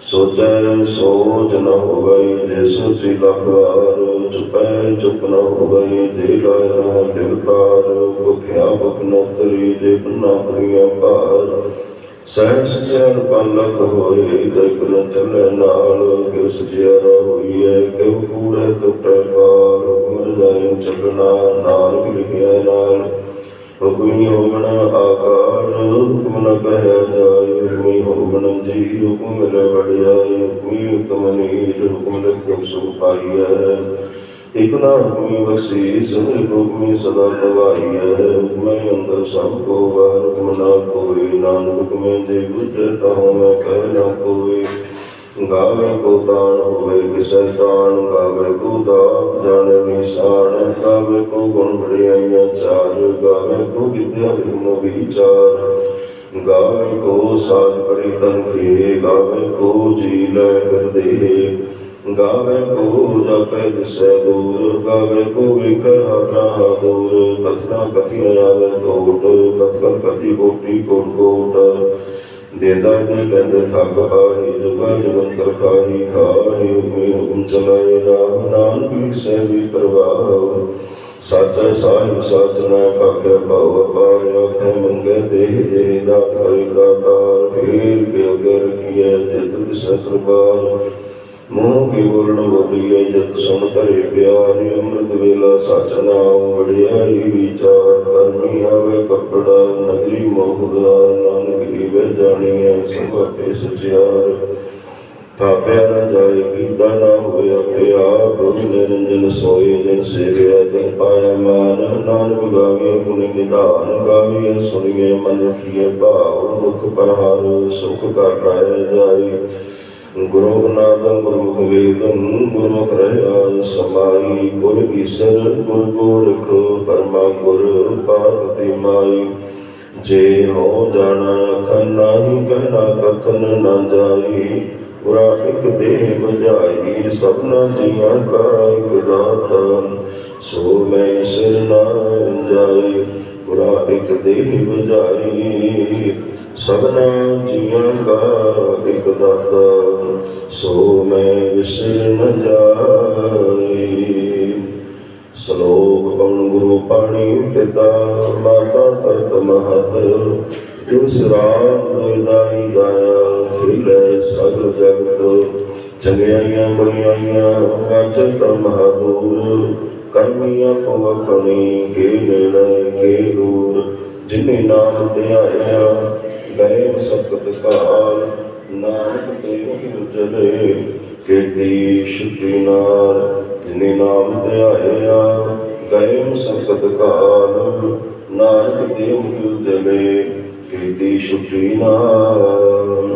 ਸੋਚੈ, ਸੋਚ ਨ ਹੋਵੈ ਜੇ ਸੋਚੀ ਲਖ ਵਾਰ, ਚੁਪੈ, ਚੁਪ ਨ ਹੋਵੈ ਜੇ ਲਾਇ ਰਹਾ ਨਿਰਤਾਰ ਭੁਖਿਆ ਭੁਖ ਨ ਤਰੀ ਜੇ ਬੰਨਾ ਭਰੀਆਂ ਭਾਰ। ਸਹਿਜ ਸਿਆਨ ਪਲਖ ਹੋਏ ਦੇਖ ਨ ਚੱਲੇ ਨਾਲ, ਕਿਸ ਜਿਆਰਾ ਹੋਈਐ, ਕਿਉ ਕੂੜੇ ਟੁੱਟੇ ਪਾਰ ਹੁਕਮ ਜਾਇ ਚੱਲਣਾ, ਨਾਨਕ ਲਿਖਿਆ ਨਾਲ। ਹੁਕਮੀ ਹੋਵਣ ਆਕਾਰ, ਹੁਕਮ ਨ ਕਹਿਆ ਜਾਏ ਜੀ ਹੁਕਮ ਮਿਲੇ ਵਡਿਆਈ ਹੁਕਮੀ ਉਤਮ ਨੀਚ ਹੁਕਮ ਲਿਖ ਸੁਖ ਪਾਈਐ। ਇਕ ਨਾ ਹੁਕਮੀ ਬਖਸ਼ੀਸ ਹੁਕਮੀ ਸਦਾ ਭਵਾਈਐ ਹੁਕਮੇ ਅੰਦਰ ਸਭ ਕੋ ਵਾਰ ਹੁਕਮ ਕੋਈ ਨਾਨਕ ਹੁਕਮੇ ਜੇ ਬੁਝੇ ਤਾਂ ਮੈਂ ਕਹਿ ਨਾ ਕੋਈ ਗਾਵੇ ਕੋ ਤਾਣ ਹੋਵੇ ਕਿਸੈ ਤਾਣ, ਗਾਵੇ ਕੋ ਦਾਤ ਜਾਣੇ ਨਿਸ਼ਾਨ, ਗਾਵੇ ਕੋ ਗੁਣ ਬੜਿਆਈਆਂ ਚਾਰ, ਗਾਵੇ ਕੋ ਵਿਦਿਆ ਵਿਗਨ ਵਿਚਾਰ। ਗਾਵੇ ਕੋ ਸਾਜ ਕਰੀ ਤਨ ਖੇ ਗਾਵੇ ਕੋ ਜੀ ਲੈ ਫਿਰ ਦੇ ਗਾਵੇ ਕੋ ਜਪੈ ਦਿਸੈ ਦੂਰ, ਗਾਵੇ ਕੋ ਵੇਖੈ ਹਰਾ ਦੂਰ। ਕਥਨਾ ਕਥੀ ਆਵੇ ਤੋਟ ਕਥ ਕਥ ਕਥੀ ਕੋਟੀ ਕੋਟ। ਕੋਟ ਦੇਦਾ ਦੇ ਕਹਿੰਦੇ ਥੱਕ ਆਹੀ ਜੁਗਾ ਜਗੰਤਰ ਖਾਹੀ ਖਾਹੀ ਹੁਕਮੀ ਹੁਕਮ ਚਲਾਏ ਰਾਮ। ਨਾਨਕ ਲਿਖੇ ਵੀ ਪ੍ਰਵਾਹ। ਸਾਚਾ ਸਾਹਿਬ, ਸਾਚ ਨਾ ਕਾਖੇ ਭਉ ਅਪਾਰ ਆਖੇ ਮੰਗੇ ਦੇਹ ਦੇ ਦਾਤ ਕਰੀ ਦਾਤਾਰ। ਫੇਰ ਕੇ ਅਗੇ ਰਖੀਐ ਜਿਤ ਦਿਸੈ ਦਰਬਾਰ। ਮੂੰਹ ਕੀ ਬੋਲਣ ਬੋਲੀਏ ਜਤ ਸੁਣ ਧਰੇ ਪਿਆਰੀ। ਅੰਮ੍ਰਿਤ ਵੇਲਾ ਸਚ ਨਾਮ ਵਡਿਆਈ ਵਿਚਾਰ। ਕਰਮੀ ਆਵੇ ਕਪੜਾ ਨਦਰੀ ਮੋਹਦਾਰ ਨਾਨਕ ਈਵੇ ਜਾਣੀਐ ਸੰਭਾਪੇ ਸਚਿਆਰ। ਥਾਪਿਆ ਨ ਜਾਏ ਕੀਤਾ ਨਾ ਹੋਇਆ ਪਿਆਪ ਨਿਰੰਜਨ ਸੋਏ ਜਿਨ ਸੇਵਿਆ ਤਿਨ ਪਾਇਆ ਮਾਨ। ਨਾਨਕ ਗਾਵੇ ਗੁਣੀ ਨਿਧਾਨ ਗਾਵੇ ਸੁਣੀਏ ਮਨ ਰਖੀਏ ਭਾਵ ਦੁਖ ਪਰਹਾਰ, ਸੁਖ ਕਰ ਰਾਇ ਜਾਏ। ਗੁਰੂ ਨਾਦੰ ਗੁਰਮੁਖ ਵੇਦੰ ਗੁਰਮੁਖ ਰਹਿਆ ਸਮਾਈ, ਗੁਰ ਈਸਰ ਗੁਰ ਗੋਰਖ ਪਰਮਾ ਗੁਰ ਪਾਰਵਤੀ ਮਾਈ। ਜੇ ਹੋ ਜਾਣਾ ਅਖਨ ਨਾਹੀ ਕਹਿਣਾ ਕਥਨ ਨਾ ਜਾਈ ਪੁਰਾ ਇੱਕ ਦੇਹ ਬੁਝਾਈ, ਸਭਨਾ ਜੀਆਂ ਕਾ ਇਕ ਦਾਤਾ। ਸੋ ਮੈਂ ਸਿਰ ਨਾ ਜਾਈ ਪੁਰਾ ਇਕ ਦੇਹ ਬੁਝਾਈ, ਸਭਨਾ ਜੀਆਂ ਕਾ ਇਕ ਦਾਤਾ। ਸੋ ਮੈਂ ਵਿਸਰ ਨ ਜਾਈ। ਸ਼ਲੋਕ ਪਵਨ ਗੁਰੂ ਪਾਣੀ ਪਿਤਾ, ਮਾਤਾ ਤਰਤ ਮਹਤ, ਤਿਸ ਰਾਤ ਦੋਇਦਾਈ ਦਾਇਆ ਖਿਲੇ ਸਗਲ ਜਗਤ। ਚੰਗਿਆਈਆਂ ਬੁਰੀਆਈਆਂ ਵਾਚਨ ਧਰਮ ਦੂਰ ਕਰਮੀਆਂ ਪਵਪਣੀ ਕੇ ਨੇੜੇ, ਕੇ ਦੂਰ। ਜਿਨੇ ਨਾਮ ਧਿਆਇਆ, ਗਏ ਮਸਕਤ ਕਾਲ। ਨਾਨਕ ਤੇ ਉਜਲੇ ਕੀਤੀ ਸ਼ੁਕਰੀ ਨਾਲ। ਜਿਨੇ ਨਾਮ ਧਿਆਇਆ, ਗਏ ਮਸਕਤ ਕਾਲ। ਨਾਨਕ ਤੇ ਉਜਲੇ ਕੀਤੀ ਛੁੱਟੀ ਨਾਲ।